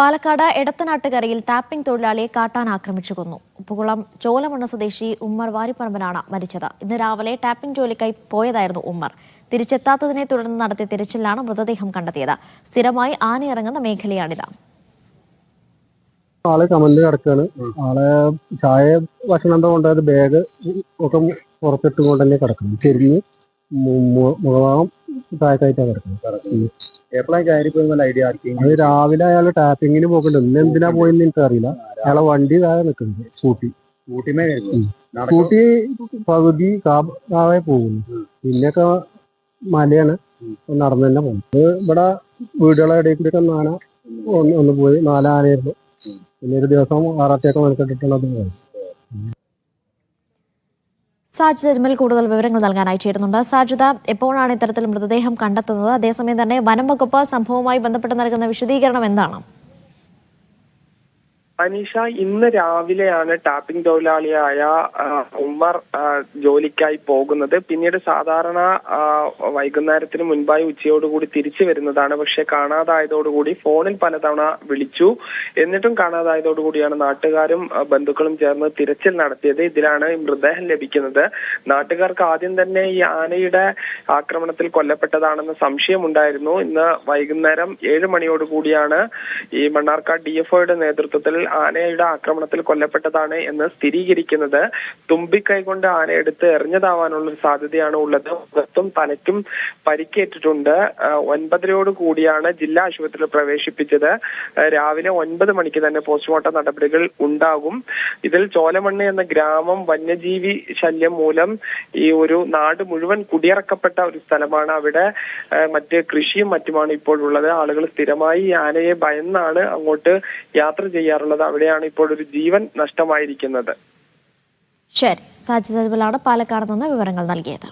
Palakkad എടത്തനാട്ടുകരയിൽ tapping തൊഴിലാളിയെ കാട്ടാൻ ആക്രമിച്ചു കൊന്നു. ഉപ്പുകുളം ചോലമണ്ണ സ്വദേശി ഉമ്മർ വാരിപ്പറമ്പനാണ് മരിച്ചത്. ഇന്ന് രാവിലെ ടാപ്പിംഗ് ജോലിക്കായി പോയതായിരുന്നു ഉമ്മർ. തിരിച്ചെത്താത്തതിനെ തുടർന്ന് നടത്തിയ തിരച്ചിലാണ് മൃതദേഹം കണ്ടെത്തിയത്. സ്ഥിരമായി ആനയിറങ്ങുന്ന മേഖലയാണിത്. ആളെ കമലിൽ കിടക്കാണ്. ആളെ ചായ ഭക്ഷണം എന്താ ബാഗ് ഒക്കെ പുറത്തിട്ട് കൊണ്ട് തന്നെ കിടക്കുന്നു ചെരിഞ്ഞ് മുഖഭാഗം താഴത്തായിട്ടാണ് കിടക്കുന്നത്. എപ്പോഴാണ് കയറി പോയി ഐഡിയ ആർക്കും അത് രാവിലെ അയാൾ ടാപ്പിങ്ങിന് പോക്കുന്നുണ്ട് ഇന്ന് എന്തിനാ പോയെന്ന് എനിക്ക് അറിയില്ല അയാളെ വണ്ടി താഴെ നിൽക്കുന്നത് സ്കൂട്ടി. സ്കൂട്ടി പകുതി കാവെ പോകുന്നു. പിന്നെയൊക്കെ മലയാണ്. നടന്നു തന്നെ പോകും ഇവിടെ വീടുകളെ ഇടയിൽ കൂടി ഒക്കെ നാന ഒന്ന് പോയി. നാലാനായിരുന്നു പിന്നെ ഒരു ദിവസം ആറാത്തിയൊക്കെ മെനക്കെട്ടിട്ടുള്ള അത് പോയി സാജിദ അജ്മൽ കൂടുതൽ വിവരങ്ങൾ നൽകാനായി ചേരുന്നുണ്ട്. സാജിദ എപ്പോഴാണ് ഇത്തരത്തിൽ മൃതദേഹം കണ്ടെത്തുന്നത്? അതേസമയം തന്നെ വനം വകുപ്പ് സംഭവവുമായി ബന്ധപ്പെട്ട് നൽകുന്ന വിശദീകരണം എന്താണ്? അനീഷ ഇന്ന് രാവിലെയാണ് ടാപ്പിംഗ് തൊഴിലാളിയായ ഉമ്മർ ജോലിക്കായി പോകുന്നത്. പിന്നീട് സാധാരണ വൈകുന്നേരത്തിന് മുൻപായി ഉച്ചയോടുകൂടി തിരിച്ചു വരുന്നതാണ്. പക്ഷെ കാണാതായതോടുകൂടി ഫോണിൽ പലതവണ വിളിച്ചു. എന്നിട്ടും കാണാതായതോടുകൂടിയാണ് നാട്ടുകാരും ബന്ധുക്കളും ചേർന്ന് തിരച്ചിൽ നടത്തിയത്. ഇതിലാണ് മൃതദേഹം ലഭിക്കുന്നത്. നാട്ടുകാർക്ക് ആദ്യം തന്നെ ഈ ആനയുടെ ആക്രമണത്തിൽ കൊല്ലപ്പെട്ടതാണെന്ന് സംശയമുണ്ടായിരുന്നു. ഇന്ന് വൈകുന്നേരം ഏഴ് മണിയോടുകൂടിയാണ് ഈ മണ്ണാർക്കാട് ഡി എഫ് നേതൃത്വത്തിൽ ആനയുടെ ആക്രമണത്തിൽ കൊല്ലപ്പെട്ടതാണ് എന്ന് സ്ഥിരീകരിക്കുന്നത്. തുമ്പിക്കൈ കൊണ്ട് ആന എടുത്ത് എറിഞ്ഞതാവാനുള്ള ഒരു സാധ്യതയാണ് ഉള്ളത്. മുഖത്തും തലയ്ക്കും പരിക്കേറ്റിട്ടുണ്ട്. ഒൻപതരയോട് കൂടിയാണ് ജില്ലാ ആശുപത്രിയിൽ പ്രവേശിപ്പിച്ചത്. രാവിലെ ഒൻപത് മണിക്ക് തന്നെ പോസ്റ്റ്മോർട്ടം നടപടികൾ ഉണ്ടാകും. ഇതിൽ ചോലമണ്ണ എന്ന ഗ്രാമം വന്യജീവി ശല്യം മൂലം ഈ ഒരു നാട് മുഴുവൻ കുടിയിറക്കപ്പെട്ട ഒരു സ്ഥലമാണ്. അവിടെ മറ്റ് കൃഷിയും മറ്റുമാണ് ഇപ്പോഴുള്ളത്. ആളുകൾ സ്ഥിരമായി ആനയെ ഭയന്നാണ് അങ്ങോട്ട് യാത്ര ചെയ്യാറുള്ളത്. അവിടെയാണ് ഇപ്പോൾ ഒരു ജീവൻ നഷ്ടമായിരിക്കുന്നത്. ശരി സാജിദ് പാലക്കാട് നിന്ന് വിവരങ്ങൾ നൽകിയത്.